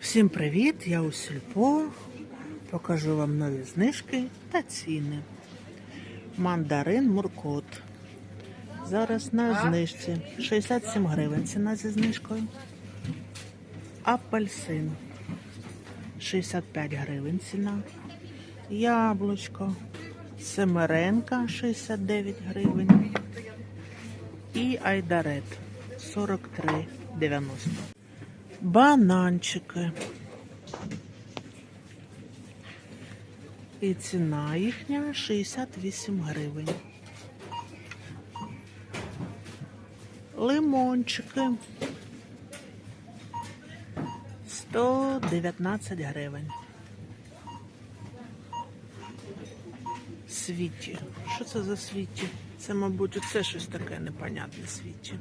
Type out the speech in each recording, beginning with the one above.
Всім привіт! Я у Сільпо. Покажу вам нові знижки та ціни. Мандарин Муркот. Зараз на знижці 67 гривень ціна зі знижкою. Апельсин 65 гривень ціна. Яблучко. Семеренка 69 гривень. І айдарет 43,90. Бананчики. І ціна їхня 68 гривень. Лимончики 119 гривень. Світі. Що це за світі? Це, мабуть, це щось таке непонятне світі.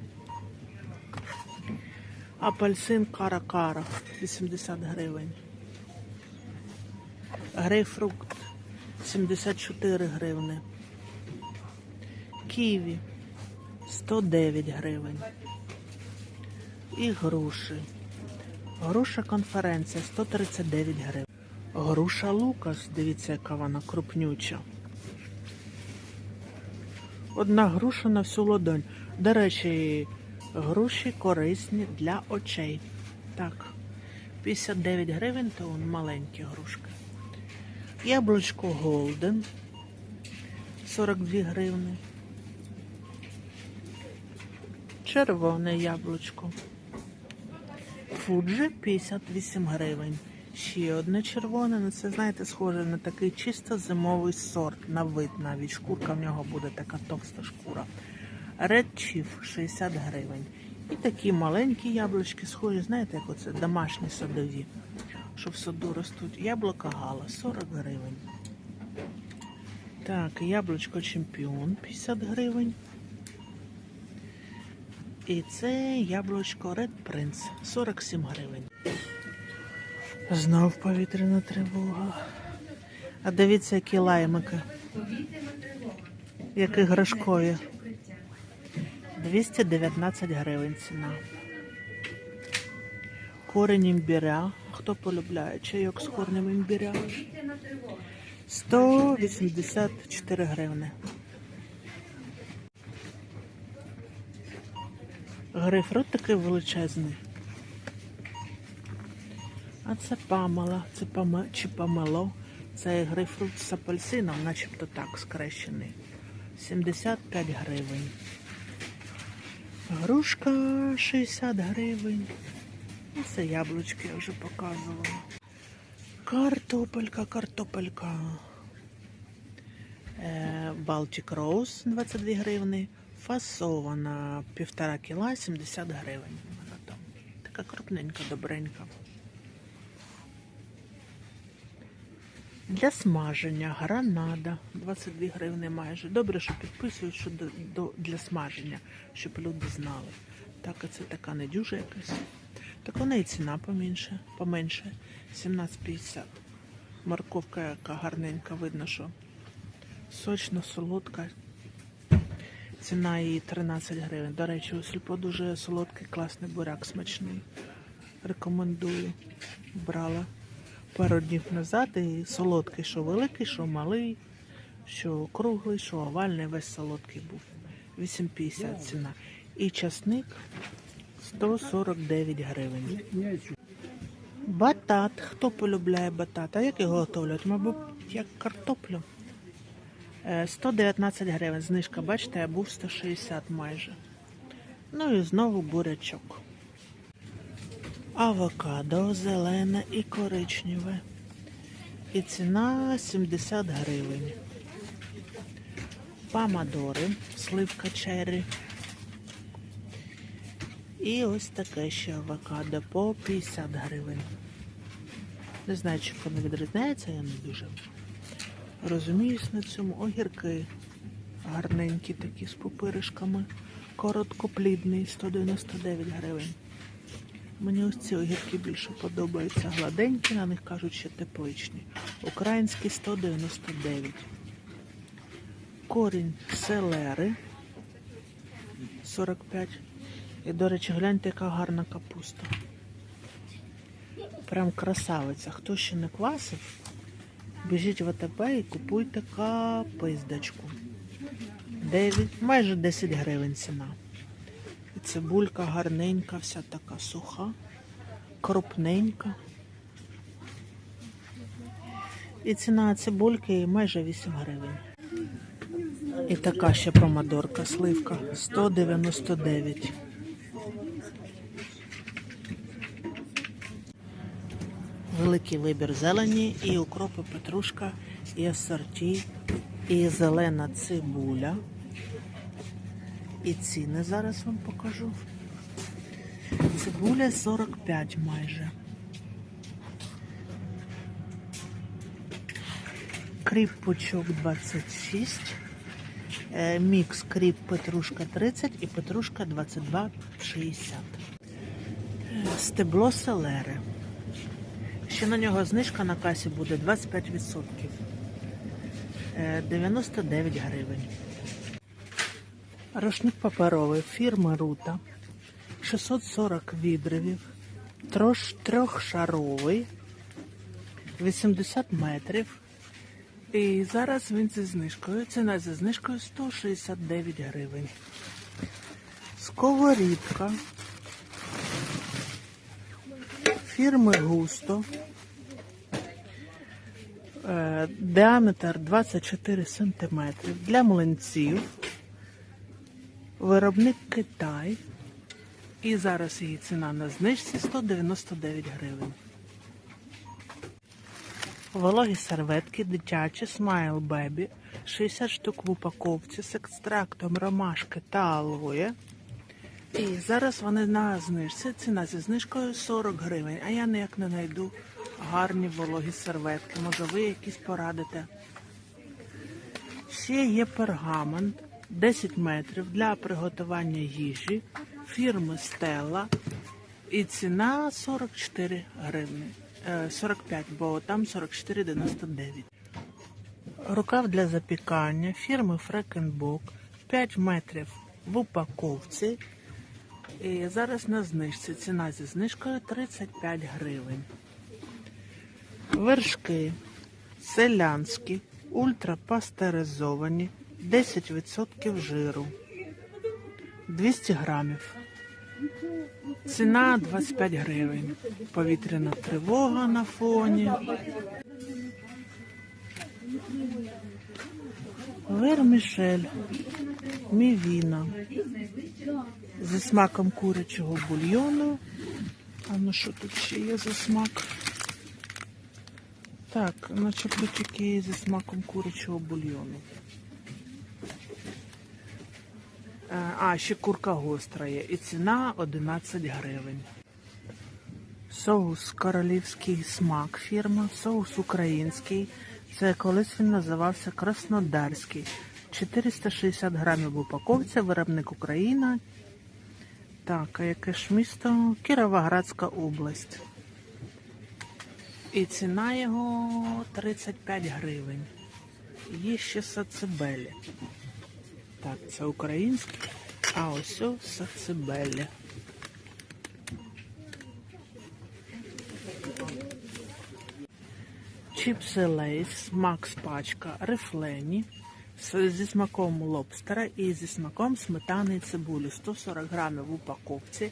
Апельсин кара-кара 80 гривень. Грейпфрукт 74 гривни. Ківі 109 гривень. І груші. Груша конференція 139 гривень. Груша Лукас, дивіться, яка вона крупнюча. Одна груша на всю ладонь. До речі, груші корисні для очей. Так, 59 гривень, то вон маленькі грушки. Яблучко Голден 42 гривни. Червоне яблучко. Фуджі 58 гривень. Ще одне червоне, ну це, знаєте, схоже на такий чисто зимовий сорт, на вид навіть. Шкурка в нього буде така товста шкура. Red Chief 60 гривень. І такі маленькі яблучки, схожі, знаєте, як оце домашні садові, що в саду ростуть. Яблука Гала 40 гривень. Так, яблучко Чемпіон 50 гривень. І це яблучко Red Prince 47 гривень. Знов повітряна тривога. А дивіться, які лаймики. Які грашкові. 219 гривень ціна. Корень імбіря. Хто полюбляє чайок з корнем імбіря? 184 гривни. Грейпфрут такий величезний. А це памела, це паме, чи памело. Це грейпфрут з апельсином, начебто так скрещений. 75 гривень. Грушка 60 гривень. І це яблучки я вже показувала. Картопелька, картопелька. Балтик Роуз 22 гривни. Фасована півтора кіла 70 гривень. Така крупненька, добренька. Для смаження гранада 22 гривни майже. Добре, що підписують, що до, до, для смаження, щоб люди знали. Так, а це така недюжа якась. Так вона і ціна поменше, поменше 17,50. Морковка яка гарненька, видно, що сочно, солодка. Ціна її 13 гривень. До речі, у сільпо дуже солодкий, класний буряк смачний. Рекомендую. Брала пару днів назад і солодкий, що великий, що малий, що круглий, що овальний, весь солодкий був. 8,50 ціна. І часник 149 гривень. Батат. Хто полюбляє батат? А як його готовлять? Мабуть, як картоплю. Е, 119 гривень. Знижка, бачите, я був 160 майже. Ну і знову бурячок. Авокадо зелене і коричневе. І ціна 70 гривень. Помадори, сливка черрі. І ось таке ще авокадо по 50 гривень. Не знаю, чи воно відрізняється, я не дуже розуміюсь на цьому. Огірки гарненькі такі з пупиришками. Короткоплідний 199 гривень. Мені ось ці огірки більше подобаються. Гладенькі, на них кажуть, що тепличні. Українські 199. Корінь селери 45. І, до речі, гляньте, яка гарна капуста. Прям красавиця. Хто ще не квасив, біжіть в АТБ і купуйте капиздочку. 9, майже 10 гривень ціна. Цибулька гарненька, вся така суха, крупненька. І ціна цибульки майже 8 гривень. І така ще помадорка, сливка 199. Великий вибір зелені, і укропи, петрушка, і асорті, і зелена цибуля. І ціни зараз вам покажу. Цибуля 45 майже. Кріп пучок 26. Е, Мікс кріп петрушка 30 і петрушка 22,60. Е, Стебло селери. Ще на нього знижка на касі буде 25%. Е, 99 гривень. Рушник паперовий фірми Рута. 640 відривів. Трош, трьохшаровий. 80 метрів. І зараз він зі знижкою. Ціна зі знижкою 169 гривень. Сковорідка. Фірми Густо. Е, Діаметр 24 см для млинців. Виробник Китай. І зараз її ціна на знижці 199 гривень. Вологі серветки дитячі Smile Baby 60 штук в упаковці з екстрактом ромашки та алоє. І зараз вони на знижці. Ціна зі знижкою 40 гривень. А я ніяк не знайду гарні вологі серветки. Може ви якісь порадите. Ще є пергамент 10 метрів для приготування їжі фірми Стелла. І ціна 44 гривні. Е, 45, бо там 44,99. Рукав для запікання фірми Фрекенбок 5 метрів в упаковці. І зараз на знижці. Ціна зі знижкою 35 гривень. Вершки селянські, ультрапастеризовані, 10% жиру. 200 грамів. Ціна 25 гривень. Повітряна тривога на фоні. Вермішель. Мівіна. Зі смаком курячого бульйону. А ну що тут ще є за смак? Так, начебто тільки зі смаком курячого бульйону. А, ще курка гостра є. І ціна 11 гривень. Соус королівський смак фірма, соус український. Це колись він називався Краснодарський. 460 грамів в упаковці, виробник Україна. Так, а яке ж місто? Кіровоградська область. І ціна його 35 гривень. Є ще сацебелі. Так, це український, а ось о сацебелі. Чіпси Лейс, Макс пачка, рифлені зі смаком лобстера і зі смаком сметани і цибулі. 140 грамів в упаковці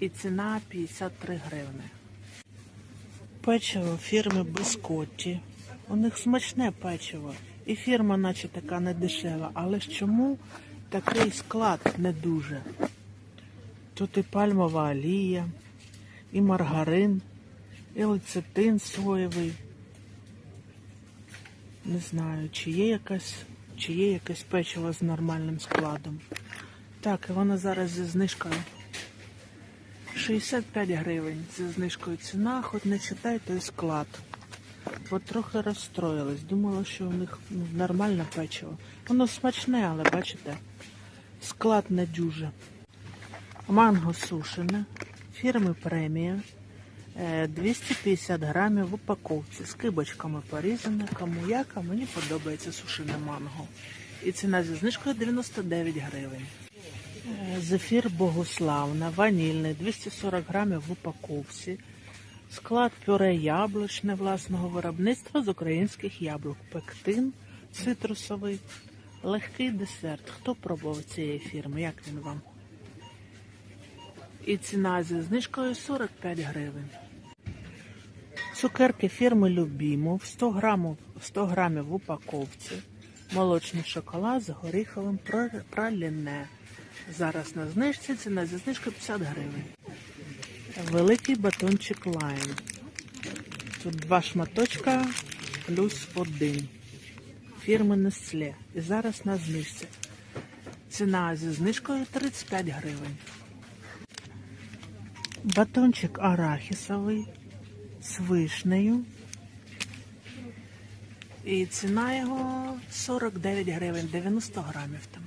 і ціна 53 гривни. Печиво фірми Бискотті. У них смачне печиво. І фірма, наче така не дешева. Але ж чому такий склад не дуже? Тут і пальмова олія, і маргарин, і лецитин соєвий. Не знаю, чи є якась, чи є якесь печиво з нормальним складом. Так, і воно зараз зі знижкою. 65 гривень зі знижкою ціна, хоч не читай той склад. От трохи розстроїлась. Думала, що у них ну, нормальне печиво. Воно смачне, але бачите, склад не дюже. Манго сушене, фірми премія. Е, 250 грамів в упаковці з кибочками порізане. Кому як, а мені подобається сушене манго. І ціна зі знижкою 99 гривень. Е, Зефір Богославна, ванільний, 240 грамів в упаковці Склад пюре яблучне власного виробництва з українських яблук. Пектин цитрусовий. Легкий десерт. Хто пробував цієї фірми? Як він вам? І ціна зі знижкою 45 гривень. Цукерки фірми Любімов 100 грамів, 100 грамів в упаковці. Молочний шоколад з горіховим праліне. Зараз на знижці ціна зі знижкою 50 гривень. Великий батончик лайм. Тут два шматочка плюс один. Фірми Nestle. І зараз на знижці. Ціна зі знижкою 35 гривень. Батончик арахісовий з вишнею. І ціна його 49 гривень, 90 грамів там.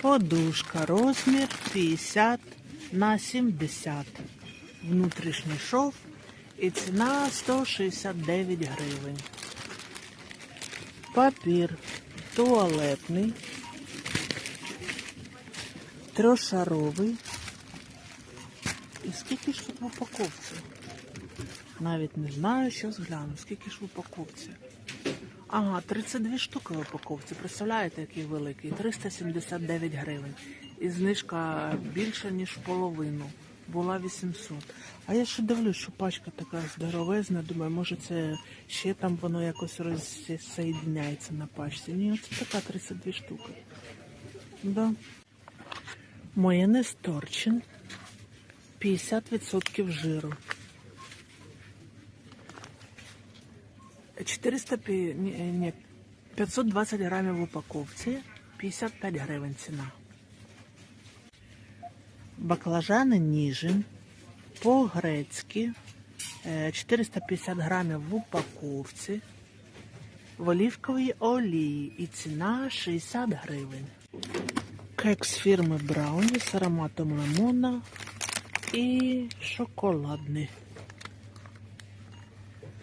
Подушка, розмір 50 на 70. Внутрішній шов і ціна 169 гривень. Папір туалетний, трьошаровий. І скільки ж тут в упаковці? Навіть не знаю, що згляну. Скільки ж в упаковці? Ага, 32 штуки в упаковці. Представляєте, який великий? 379 гривень. І знижка більша, ніж половину. Була 800. А я ще дивлюсь, що пачка така здоровезна. Думаю, може це ще там воно якось розсоєдняється на пачці. Ні, це така 32 штуки. Да. Майонез торчин. 50% жиру. 400, ні, ні, 520 грамів в упаковці, 55 гривень ціна. Баклажани ніжин по-грецьки, е, 450 грамів в упаковці, в олівковій олії і ціна 60 гривень. Кекс фірми Брауні з ароматом лимона і шоколадний.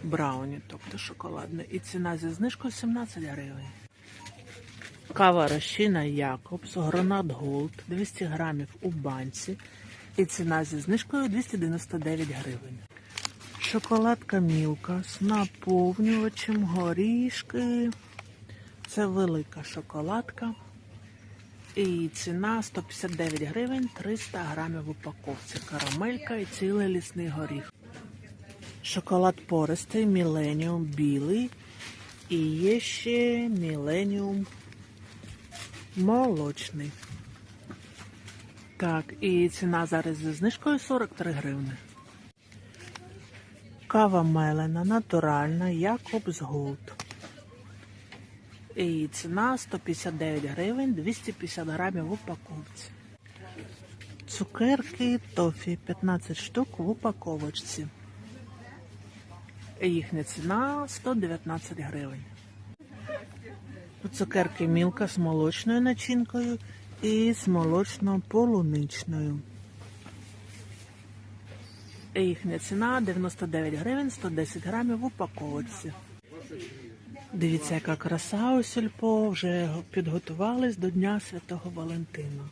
Брауні, тобто шоколадний. І ціна зі знижкою 17 гривень. Кава розчина Якобс, Гранат Голд, 200 грамів у банці. І ціна зі знижкою 299 гривень. Шоколадка Мілка з наповнювачем, горішки. Це велика шоколадка. І ціна 159 гривень, 300 грамів в упаковці. Карамелька і цілий лісний горіх. Шоколад пористий, Міленіум білий. І є ще Міленіум молочний. Так, і ціна зараз зі знижкою 43 гривни. Кава мелена, натуральна, Якобс Голд. І ціна 159 гривень, 250 грамів в упаковці. Цукерки тофі 15 штук в упаковочці. Їхня ціна 119 гривень. Цукерки мілка з молочною начинкою і з молочно-полуничною. Їхня ціна 99 гривень, 110 грамів в упаковочці. Дивіться, яка краса у сільпо. Вже підготувались до Дня Святого Валентина.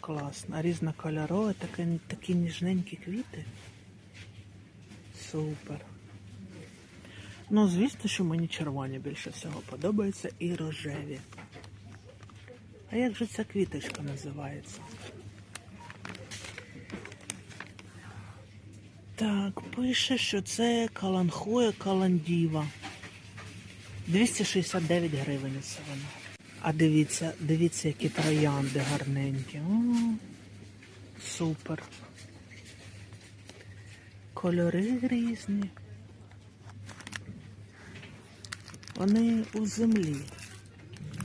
Класно. Різнокольорове, такі, такі ніжненькі квіти. Супер. Ну, звісно, що мені червоні більше всього подобаються і рожеві. А як же ця квіточка називається? Так, пише, що це каланхоя каландіва. 269 гривень це вона. А дивіться, дивіться, які троянди гарненькі. О, супер. Кольори різні. Вони у землі.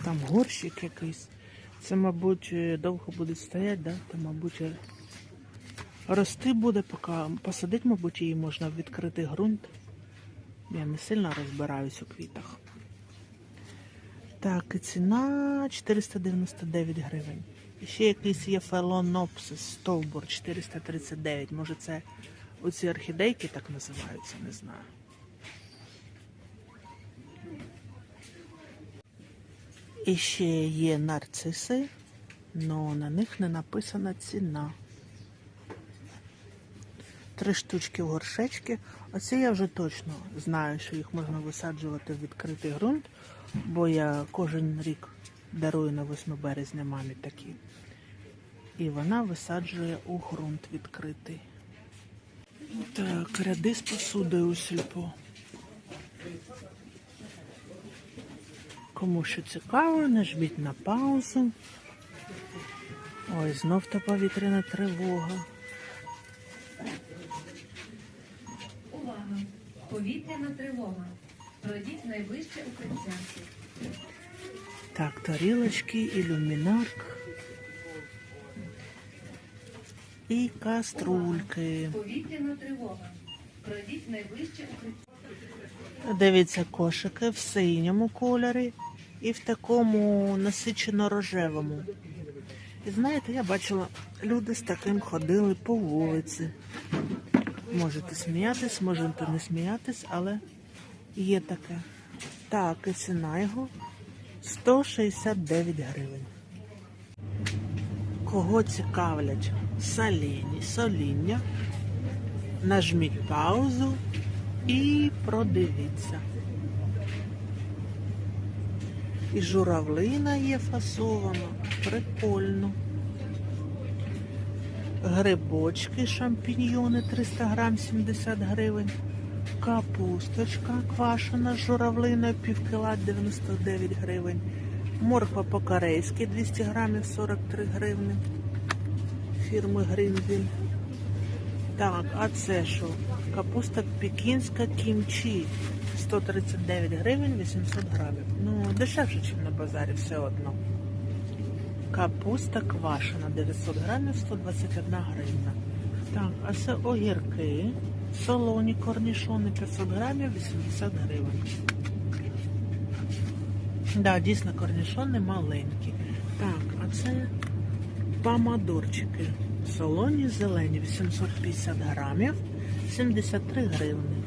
Там горщик якийсь. Це, мабуть, е, довго буде стояти, да? Та, мабуть, е, рости буде, поки посадити, мабуть, її можна в відкритий ґрунт. Я не сильно розбираюсь у квітах. Так, і ціна 499 гривень. І ще якийсь є фелонопсис, стовбур 439. Може це оці орхідейки так називаються, не знаю. І ще є нарциси, але на них не написана ціна. Три штучки в горшечки. Оце я вже точно знаю, що їх можна висаджувати в відкритий ґрунт, бо я кожен рік дарую на 8 березня мамі такі. І вона висаджує у ґрунт відкритий. Так, ряди з посудою у сільпо. Кому що цікаво, нажміть на паузу. Ой, знов та повітряна тривога. Увага! Повітряна тривога. Пройдіть найближче укриття. Так, тарілочки, ілюмінарк. І каструльки. Повітряна тривога. Пройдіть найближче укриття. Дивіться, кошики в синьому кольорі і в такому насичено-рожевому. І знаєте, я бачила, люди з таким ходили по вулиці. Можете сміятись, можете не сміятись, але є таке. Так, і ціна його 169 гривень. Кого цікавлять солені, соління, нажміть паузу і продивіться. І журавлина є фасована. Прикольно. Грибочки, шампіньйони 300 грам 70 гривень. Капусточка квашена з журавлиною пів кіла 99 гривень. Морква по-корейськи 200 грамів 43 гривни. Фірми Гринвіль. Так, а це що? Капуста пекінська кімчі. 139 гривень 800 грамів. Ну, дешевше, ніж на базарі, все одно. Капуста квашена 900 грамів 121 гривна. Так, а це огірки. Солоні корнішони 500 грамів 80 гривень. Да, дійсно корнішони маленькі. Так, а це помадорчики. Солоні зелені 850 грамів 73 гривни.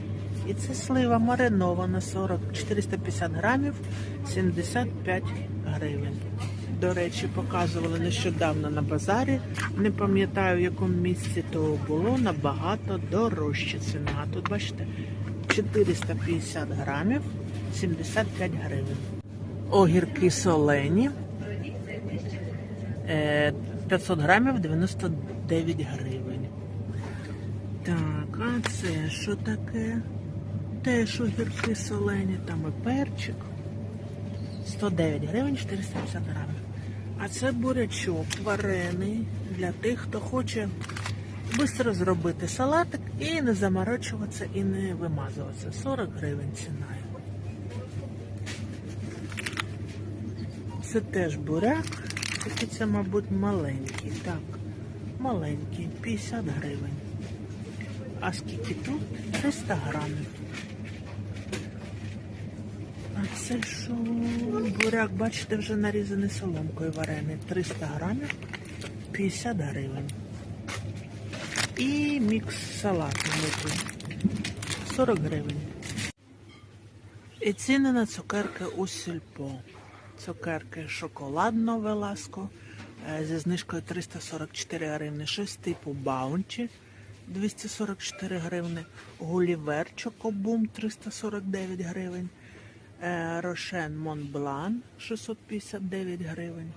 І це слива маринована 40 450 грамів 75 гривень. До речі, показували нещодавно на базарі. Не пам'ятаю в якому місці то було набагато дорожче ціна. Тут бачите 450 грамів 75 гривень. Огірки солені. Пройдіть в найближче укриття. Е, 500 грамів 99 гривень. Так, а це що таке? Теж огірки солені, там і перчик. 109 гривень 450 грамів. А це бурячок варений для тих, хто хоче швидко зробити салатик і не заморочуватися, і не вимазуватися. 40 гривень ціна. Це теж буряк, тільки це, мабуть, маленький. Так, маленький, 50 гривень. А скільки тут? 300 грамів. А це що? Буряк, бачите, вже нарізаний соломкою варений. 300 грамів, 50 гривень. І мікс салату внутрі. 40 гривень. І ціни на цукерки у сільпо. Цукерки шоколадно веласко е, зі знижкою 344 гривни. Щось типу баунчі 244 гривни. Гулівер Чокобум 349 гривень. Е, Рошен Монблан 659 гривень.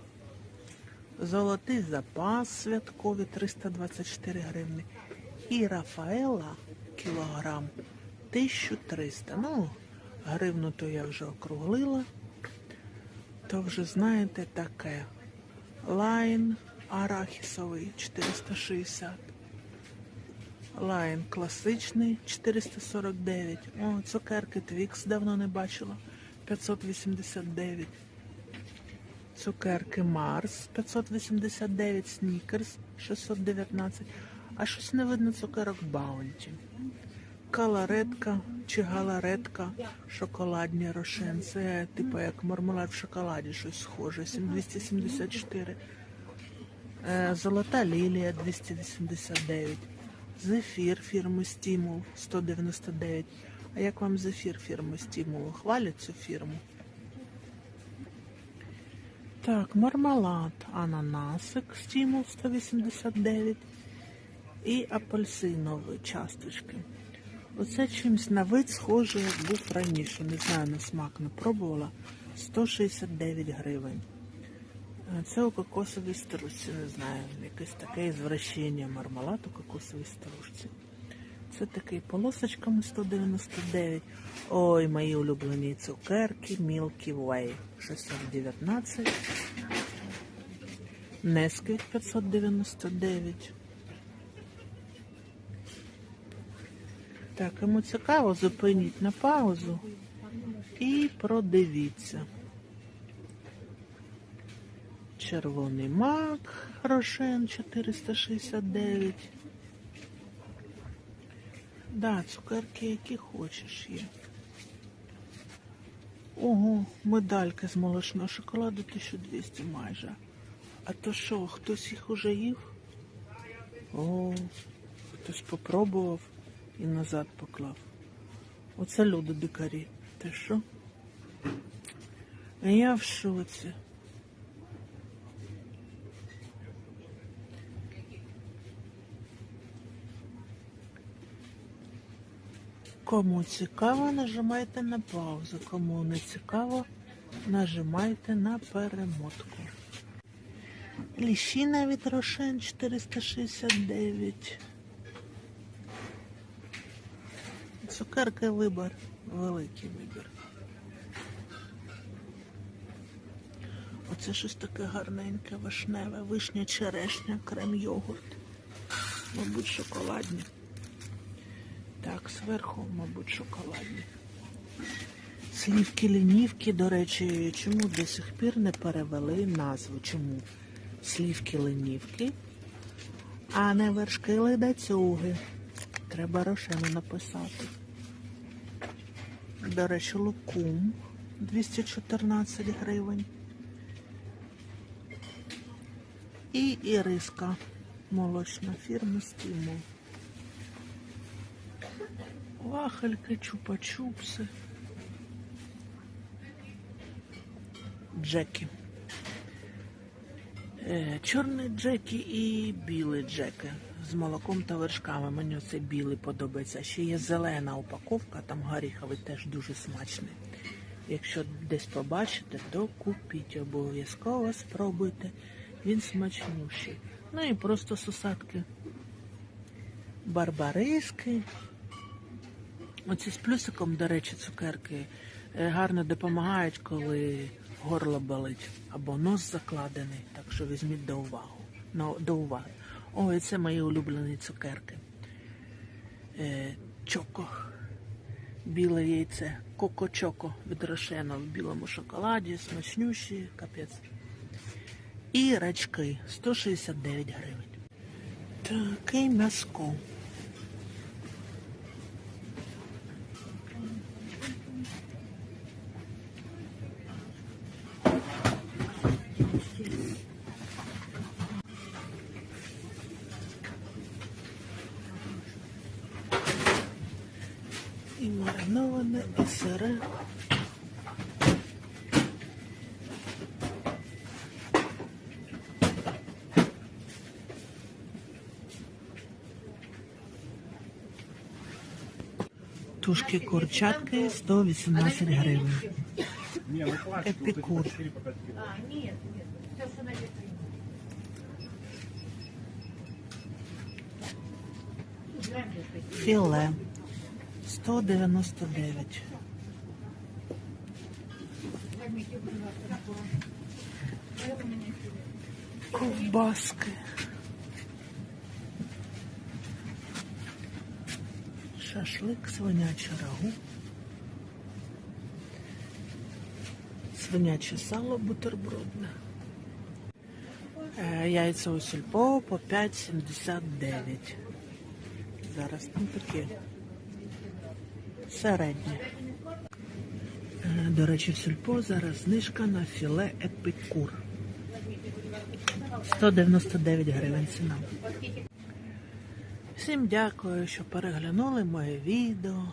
Золотий запас святковий 324 гривни. І Рафаела кілограм 1300. Ну, гривну то я вже округлила. То вже знаєте таке. Лайн арахісовий 460. Лайн класичний 449. О, цукерки Твікс давно не бачила. 589. Цукерки Марс 589, Снікерс 619. А щось не видно цукерок Баунті. Каларетка чи галаретка, шоколадні рошен. Це типу як мармелад в шоколаді, щось схоже. 274. Е, Золота лілія 289. Зефір фірми Стімул 199. А як вам зефір фірми Стімул? Хвалять цю фірму? Так, мармелад, ананасик Стімул 189. і апельсинові часточки. Оце чимось на вид схоже, як був раніше. Не знаю, на смак не пробувала. 169 гривень. Це у кокосовій стружці, не знаю, якесь таке звращення мармелад у кокосовій стружці. Це такий полосочками 199. Ой, мої улюблені цукерки Milky Way 619. Несквік 599. Так, кому цікаво, зупиніть на паузу і продивіться. Червоний мак Рошен 469. Да, цукерки, які хочеш є. Ого, медалька з молочного шоколаду 1200 майже. А то що, хтось їх уже їв? О, хтось попробував і назад поклав. Оце люди дикарі. Ти що? Я в шоці. Кому цікаво, нажимайте на паузу. Кому не цікаво, нажимайте на перемотку. Ліщина від Рошен 469. Цукерки вибір, великий вибір. Оце щось таке гарненьке, вишневе, вишня, черешня, крем йогурт. Мабуть, шоколадні. Так, зверху, мабуть, шоколадні. Слівки лінівки, до речі, чому до сих пір не перевели назву? Чому? Слівки линівки, а не вершки ледацюги. Треба рошену написати. До речі, лукум 214 гривень. І іриска молочна фірма Стімул. Вафельки, чупа-чупси. Джекі. Е, Чорний джекі і білий джекі з молоком та вершками. Мені оцей білий подобається. Ще є зелена упаковка, там горіховий теж дуже смачний. Якщо десь побачите, то купіть обов'язково, спробуйте. Він смачнющий. Ну і просто сусадки. Барбариски. Оці з плюсиком, до речі, цукерки е, гарно допомагають, коли горло болить або нос закладений. Так що візьміть до уваги. Ну, до уваги. Ой, це мої улюблені цукерки. Е, чоко. Біле яйце. Коко-чоко від Рошена в білому шоколаді, смачнющі, капець. І рачки 169 гривень. Таке м'яско. І мариноване, і сире. Тушки курчатки 118 гривень. Епікур. Філе 199. Ковбаски. Шашлик, свиняче рагу. Свиняче сало бутербродне. Е, Яйця у сільпо по 5,79. Зараз там таке середнє. Е, До речі, в сільпо зараз знижка на філе епікур. 199 гривень ціна. Всім дякую, що переглянули моє відео.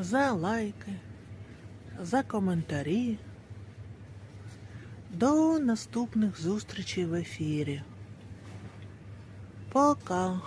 За лайки, за коментарі. До наступних зустрічей в ефірі. Пока.